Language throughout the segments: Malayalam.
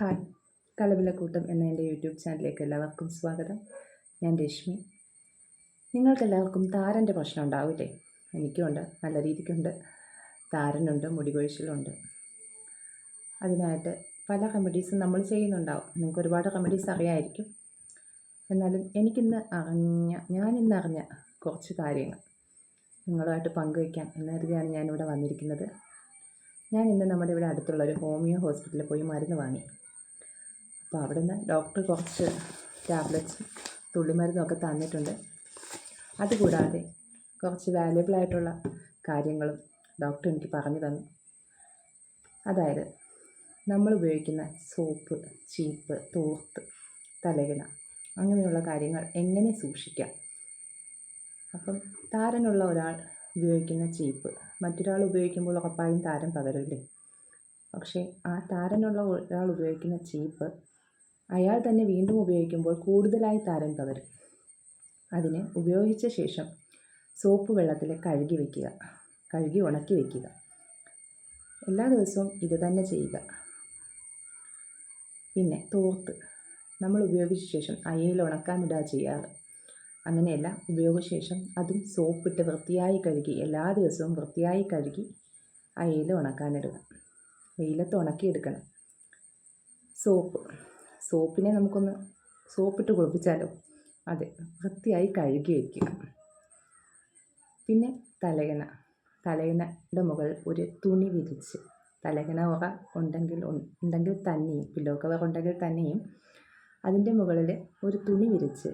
ഹായ് കലവിലക്കൂട്ടം എന്ന എന്റെ യൂട്യൂബ് ചാനലിലേക്ക് എല്ലാവർക്കും സ്വാഗതം. ഞാൻ രശ്മി. നിങ്ങൾക്കെല്ലാവർക്കും താരന്റെ പ്രശ്നം ഉണ്ടാവില്ലേ? എനിക്കുണ്ട് നല്ല രീതിക്കുണ്ട്. താരനുണ്ട് മുടി കൊഴിച്ചിലുണ്ട് അതിനായിട്ട് പല റെമഡീസും നമ്മൾ ചെയ്യുന്നുണ്ടാവും. നിങ്ങൾക്ക് ഒരുപാട് റെമഡീസ് അറിയാമായിരിക്കും എന്നാലും എനിക്കിന്ന് അറിഞ്ഞ ഞാനിന്ന് അറിഞ്ഞ കുറച്ച് കാര്യങ്ങൾ നിങ്ങളുമായിട്ട് പങ്കുവയ്ക്കാം എന്ന് കരുതിയാണ് ഞാനിവിടെ വന്നിരിക്കുന്നത്. ഞാൻ ഇന്ന് നമ്മുടെ ഇവിടെ അടുത്തുള്ള ഒരു ഹോമിയോ ഹോസ്പിറ്റലിൽ പോയി മരുന്ന് വാങ്ങി. അപ്പോൾ അവിടെ നിന്ന് ഡോക്ടർ കുറച്ച് ടാബ്ലറ്റ്സും തുള്ളിമരുന്നും ഒക്കെ തന്നിട്ടുണ്ട്. അതുകൂടാതെ കുറച്ച് വാല്യബിൾ ആയിട്ടുള്ള കാര്യങ്ങളും ഡോക്ടർ എനിക്ക് പറഞ്ഞു തന്നു. അതായത് നമ്മൾ ഉപയോഗിക്കുന്ന സോപ്പ് ചീപ്പ് തോർത്ത് തലകിണ അങ്ങനെയുള്ള കാര്യങ്ങൾ എങ്ങനെ സൂക്ഷിക്കാം? അപ്പം താരനുള്ള ഒരാൾ ഉപയോഗിക്കുന്ന ചീപ്പ് മറ്റൊരാൾ ഉപയോഗിക്കുമ്പോൾ ഉറപ്പായും താരം പകരില്ലേ? പക്ഷേ ആ താരനുള്ള ഒരാൾ ഉപയോഗിക്കുന്ന ചീപ്പ് അയാൾ തന്നെ വീണ്ടും ഉപയോഗിക്കുമ്പോൾ കൂടുതലായി താരൻ പകരും അതിന് ഉപയോഗിച്ച ശേഷം സോപ്പ് വെള്ളത്തിൽ കഴുകി വയ്ക്കുക കഴുകി ഉണക്കി വയ്ക്കുക എല്ലാ ദിവസവും ഇത് തന്നെ ചെയ്യുക. പിന്നെ തോർത്ത്. നമ്മൾ ഉപയോഗിച്ച ശേഷം അയയിൽ ഉണക്കാനിടുക ചെയ്യാറ്. അങ്ങനെയല്ല ഉപയോഗശേഷം അതും സോപ്പിട്ട് വൃത്തിയായി കഴുകി എല്ലാ ദിവസവും വൃത്തിയായി കഴുകി അയയിൽ ഉണക്കാനിടുക. വെയിലത്ത് ഉണക്കിയെടുക്കണം. സോപ്പ്. സോപ്പിനെ നമുക്കൊന്ന് സോപ്പിട്ട് കുളിപ്പിച്ചാലോ? അതെ വൃത്തിയായി കഴുകി വയ്ക്കുക പിന്നെ തലയണ. തലയണയുടെ മുകളിൽ ഒരു തുണി വിരിച്ച്. തലയണ ഉറ ഉണ്ടെങ്കിൽ ഉണ്ടെങ്കിൽ തന്നെയും പില്ലോ കവർ ഉണ്ടെങ്കിൽ തന്നെയും അതിന്റെ മുകളിൽ ഒരു തുണി വിരിച്ച്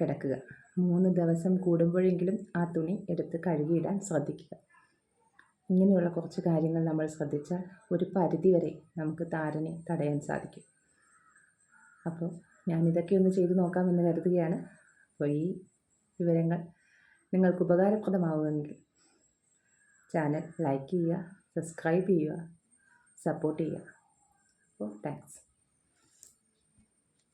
കിടക്കുക. മൂന്ന് ദിവസം കൂടുമ്പോഴെങ്കിലും ആ തുണി എടുത്ത് കഴുകിയിടാൻ ശ്രദ്ധിക്കുക. ഇങ്ങനെയുള്ള കുറച്ച് കാര്യങ്ങൾ നമ്മൾ ശ്രദ്ധിച്ചാൽ ഒരു പരിധിവരെ നമുക്ക് താരനെ തടയാൻ സാധിക്കും. അപ്പോൾ ഞാൻ ഇതൊക്കെ ഒന്ന് ചെയ്തു നോക്കാമെന്ന് കരുതുകയാണ്. അപ്പോൾ ഈ വിവരങ്ങൾ നിങ്ങൾക്ക് ഉപകാരപ്രദമാവുമെങ്കിൽ ചാനൽ ലൈക്ക് ചെയ്യുക സബ്സ്ക്രൈബ് ചെയ്യുക സപ്പോർട്ട് ചെയ്യുക. അപ്പോൾ താങ്ക്സ്.